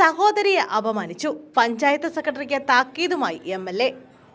സഹോദരിയെ അപമാനിച്ചു. പഞ്ചായത്ത് സെക്രട്ടറിക്ക് താക്കീതുമായി M L A.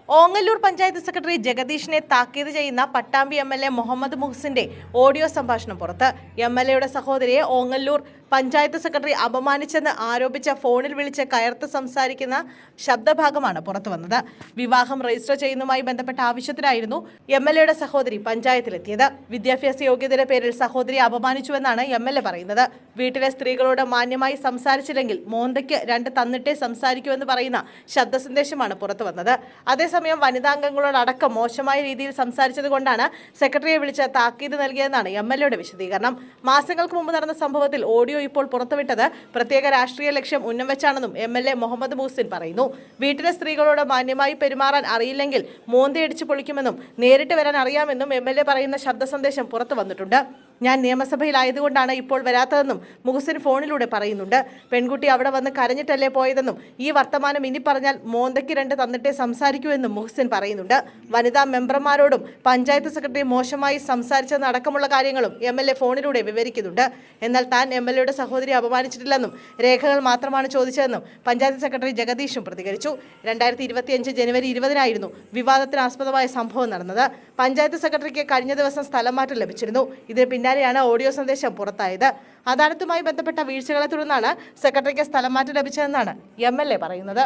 Ongallur panchayat secretary ജഗദീഷിനെ താക്കീത് ചെയ്യുന്ന Pattambi M L A Muhammad മുഹസിന്റെ audio സംഭാഷണം പുറത്ത്. എം എൽ എയുടെ സഹോദരിയെ ഓങ്ങല്ലൂർ പഞ്ചായത്ത് സെക്രട്ടറി അപമാനിച്ചെന്ന് ആരോപിച്ച ഫോണിൽ വിളിച്ച് കയർത്ത് സംസാരിക്കുന്ന ശബ്ദഭാഗമാണ് പുറത്തുവന്നത് വിവാഹം രജിസ്റ്റർ ചെയ്യുന്നതുമായി ബന്ധപ്പെട്ട ആവശ്യത്തിനായിരുന്നു എം എൽ എയുടെ സഹോദരി പഞ്ചായത്തിലെത്തിയത്. വിദ്യാഭ്യാസ യോഗ്യതയുടെ പേരിൽ സഹോദരി അപമാനിച്ചുവെന്നാണ് എം എൽ എ പറയുന്നത്. വീട്ടിലെ സ്ത്രീകളോട് മാന്യമായി സംസാരിച്ചില്ലെങ്കിൽ മോന്തയ്ക്ക് രണ്ട് തന്നിട്ടേ സംസാരിക്കുമെന്ന് പറയുന്ന ശബ്ദ സന്ദേശമാണ് പുറത്തു വന്നത്. അതേസമയം വനിതാംഗങ്ങളോടക്കം മോശമായ രീതിയിൽ സംസാരിച്ചതുകൊണ്ടാണ് സെക്രട്ടറിയെ വിളിച്ച് താക്കീത് നൽകിയതെന്നാണ് എം എൽ എയുടെ വിശദീകരണം. മാസങ്ങൾക്ക് മുമ്പ് നടന്ന സംഭവത്തിൽ ഓഡിയോ ഇപ്പോൾ പുറത്തുവിട്ടത്. പ്രത്യേക രാഷ്ട്രീയ ലക്ഷ്യം ഉന്നം വെച്ചാണെന്നും M L A Muhammad Muhsin പറയുന്നു. വീട്ടിലെ സ്ത്രീകളോട് മാന്യമായി പെരുമാറാൻ അറിയില്ലെങ്കിൽ മോന്തയടിച്ച് പൊളിക്കുമെന്നും നേരിട്ട് വരാൻ അറിയാമെന്നും എം എൽ എ പറയുന്ന ശബ്ദ സന്ദേശം പുറത്തു വന്നിട്ടുണ്ട്. ഞാൻ നിയമസഭയിലായതുകൊണ്ടാണ് ഇപ്പോൾ വരാത്തതെന്നും മുഹസിൻ ഫോണിലൂടെ പറയുന്നുണ്ട്. പെൺകുട്ടി അവിടെ വന്ന് കരഞ്ഞിട്ടല്ലേ പോയതെന്നും ഈ വർത്തമാനം ഇനി പറഞ്ഞാൽ മോന്തയ്ക്ക് രണ്ട് തന്നിട്ടേ സംസാരിക്കൂ എന്നും മുഹസിൻ പറയുന്നുണ്ട്. വനിതാ മെമ്പർമാരോടും പഞ്ചായത്ത് സെക്രട്ടറി മോശമായി സംസാരിച്ചെന്ന് അടക്കമുള്ള കാര്യങ്ങളും എം എൽ എ ഫോണിലൂടെ വിവരിക്കുന്നുണ്ട്. എന്നാൽ താൻ എം എൽ എയുടെ സഹോദരി അപമാനിച്ചിട്ടില്ലെന്നും രേഖകൾ മാത്രമാണ് ചോദിച്ചതെന്നും പഞ്ചായത്ത് സെക്രട്ടറി ജഗദീഷും പ്രതികരിച്ചു. രണ്ടായിരത്തി ഇരുപത്തിയഞ്ച് ജനുവരി ഇരുപതിനായിരുന്നു വിവാദത്തിനാസ്പദമായ സംഭവം നടന്നത്. പഞ്ചായത്ത് സെക്രട്ടറിക്ക് കഴിഞ്ഞ ദിവസം സ്ഥലം മാറ്റം ലഭിച്ചിരുന്നു. ഇതിന് പിന്നാലെയാണ് ഓഡിയോ സന്ദേശം പുറത്തായത്. അദാലത്തുമായി ബന്ധപ്പെട്ട വീഴ്ചകളെ തുടർന്നാണ് സെക്രട്ടറിക്ക് സ്ഥലം മാറ്റം ലഭിച്ചതെന്നാണ് എം പറയുന്നത്.